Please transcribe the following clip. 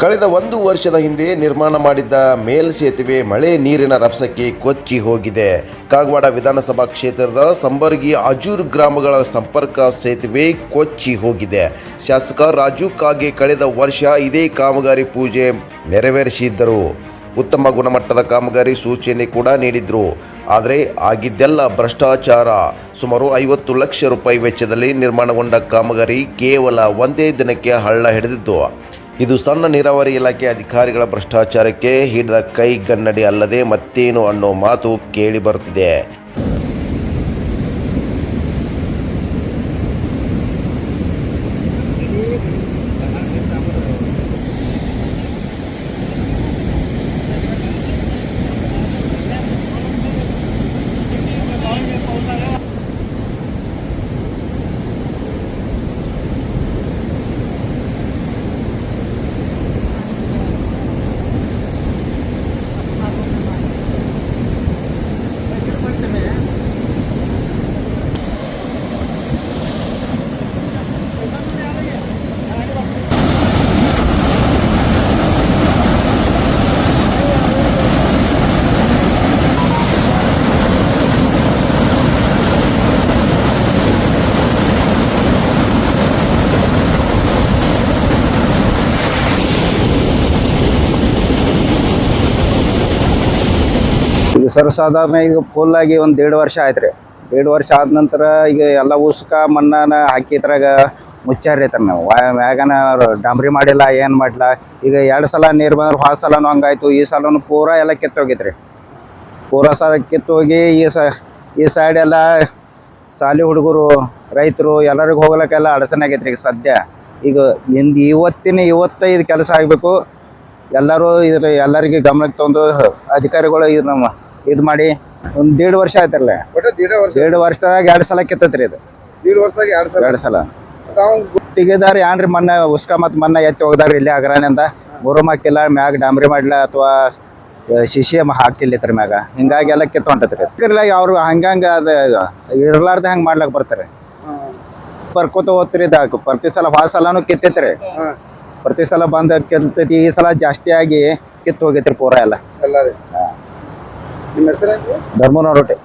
ಕಳೆದ ಒಂದು ವರ್ಷದ ಹಿಂದೆ ನಿರ್ಮಾಣ ಮಾಡಿದ್ದ ಮೇಲ್ಸೇತುವೆ ಮಳೆ ನೀರಿನ ರಭಸಕ್ಕೆ ಕೊಚ್ಚಿ ಹೋಗಿದೆ. ಕಾಗವಾಡ ವಿಧಾನಸಭಾ ಕ್ಷೇತ್ರದ ಸಂಬರ್ಗಿ ಅಜೂರ್ ಗ್ರಾಮಗಳ ಸಂಪರ್ಕ ಸೇತುವೆ ಕೊಚ್ಚಿ ಹೋಗಿದೆ. ಶಾಸಕ ರಾಜು ಕಾಗೆ ಕಳೆದ ವರ್ಷ ಇದೇ ಕಾಮಗಾರಿ ಪೂಜೆ ನೆರವೇರಿಸಿದ್ದರು. ಉತ್ತಮ ಗುಣಮಟ್ಟದ ಕಾಮಗಾರಿ ಸೂಚನೆ ಕೂಡ ನೀಡಿದ್ರು. ಆದರೆ ಆಗಿದ್ದೆಲ್ಲ ಭ್ರಷ್ಟಾಚಾರ. ಸುಮಾರು ಐವತ್ತು ಲಕ್ಷ ರೂಪಾಯಿ ವೆಚ್ಚದಲ್ಲಿ ನಿರ್ಮಾಣಗೊಂಡ ಕಾಮಗಾರಿ ಕೇವಲ ಒಂದೇ ದಿನಕ್ಕೆ ಹಳ್ಳ ಹಿಡಿದಿದ್ದು. ಇದು ಸಣ್ಣ ನೀರಾವರಿ ಇಲಾಖೆ ಅಧಿಕಾರಿಗಳ ಭ್ರಷ್ಟಾಚಾರಕ್ಕೆ ಹಿಡಿದ ಕೈಗನ್ನಡಿ ಅಲ್ಲದೆ ಮತ್ತೇನು ಅನ್ನೋ ಮಾತು ಕೇಳಿ ಬರುತ್ತಿದೆ. ಈಗ ಸರ್ವಸಾಧಾರಣ ಈಗ ಫುಲ್ಲಾಗಿ ಒಂದು ಎರಡು ವರ್ಷ ಆಯ್ತು ರೀ. ಎರಡು ವರ್ಷ ಆದ ನಂತರ ಈಗ ಎಲ್ಲ ಉಸ್ಕ ಮಣ್ಣನ ಹಾಕಿದ್ರಾಗ ಮುಚ್ಚಾರ ತರ ನಾವು ಮ್ಯಾಗನ ಡಾಂಬ್ರಿ ಮಾಡಿಲ್ಲ, ಏನು ಮಾಡಿಲ್ಲ ಈಗ ಎರಡು ಸಲ ನೀರು ಬಂದ್ರೆ ಹೋದ ಸಲನೂ ಹಂಗಾಯ್ತು, ಈ ಸಲನು ಪೂರ ಎಲ್ಲ ಕಿತ್ತೋಗಿತ್ತು ರೀ ಪೂರ ಸಲ ಕಿತ್ತೋಗಿ ಈ ಸ, ಈ ಸೈಡ್ ಎಲ್ಲ ಶಾಲಿ ಹುಡುಗರು, ರೈತರು ಎಲ್ಲರಿಗೂ ಹೋಗ್ಲಿಕ್ಕೆಲ್ಲ ಅಡಚಣೆ ರೀ ಈಗ ಸದ್ಯ. ಈಗ ಇಂದು ಇವತ್ತಿನ ಇವತ್ತೈದು ಕೆಲಸ ಆಗಬೇಕು. ಎಲ್ಲರೂ ಇದ್ರ ಎಲ್ಲರಿಗೆ ಗಮನಕ್ಕೆ ತಂದು ಅಧಿಕಾರಿಗಳು ಇದು ನಮ್ಮ ಇದು ಮಾಡಿ ಒಂದು ದೇಡ್ ವರ್ಷ ಆಯ್ತಲ್ಲ ಒಟ್ಟು ದೀಡ ವರ್ಷ. ದೇಡ್ ವರ್ಷದಾಗ ಎರಡು ಸಲ ಕಿತ್ತತ್ರಿ ಇದು. ದೀಡ್ ವರ್ಷದಾಗ ಎರಡ್ ಸಲ. ಎರಡು ಸಲ. ತಾವು ಗುಟ್ಟಿಗೆದಾರ ಏನ್ರಿ ಮೊನ್ನೆ ಉಸ್ಕ ಮತ್ತು ಮೊನ್ನೆ ಎತ್ತಿ ಹೋಗ್ದಾರ ಇಲ್ಲಿ ಅಗ್ರಾನಿಂದ ಮುರುಮ್ ಹಾಕಿಲ್ಲ ಮ್ಯಾಗ ಡಾಂಬ್ರಿ ಮಾಡ್ಲ ಅಥವಾ ಶಿಶಿ ಹಾಕಿಲ್ಲ ಇತ್ರ ಮ್ಯಾಗ. ಹಿಂಗಾಗಿ ಎಲ್ಲ ಕಿತ್ತು ಹೊಂಟತ್ರಿ ಇರ್ಲ ಅವ್ರು ಹಂಗಂಗ ಅದ ಇರ್ಲಾರ್ದ ಹಂಗ ಮಾಡ್ಲಕ್ ಬರ್ತಾರೆ. ಬರ್ಕೋತ ಹೋಗ್ತಿರಿ ಇದಾಕ ಪ್ರತಿ ಸಲ ಭಾಳ ಸಲನು ಕಿತ್ತೈತ್ರಿ. ಪ್ರತಿ ಸಲ ಬಂದ ಕಿತ್ತೈತಿ ಈ ಸಲ ಜಾಸ್ತಿ ಆಗಿ ಕಿತ್ತು ಹೋಗೈತ್ರಿ ಪೂರ ಎಲ್ಲ. ನಿಮ್ಮ ಹೆಸರೇನು? ಧರ್ಮನ ರೊಟ್ಟಿ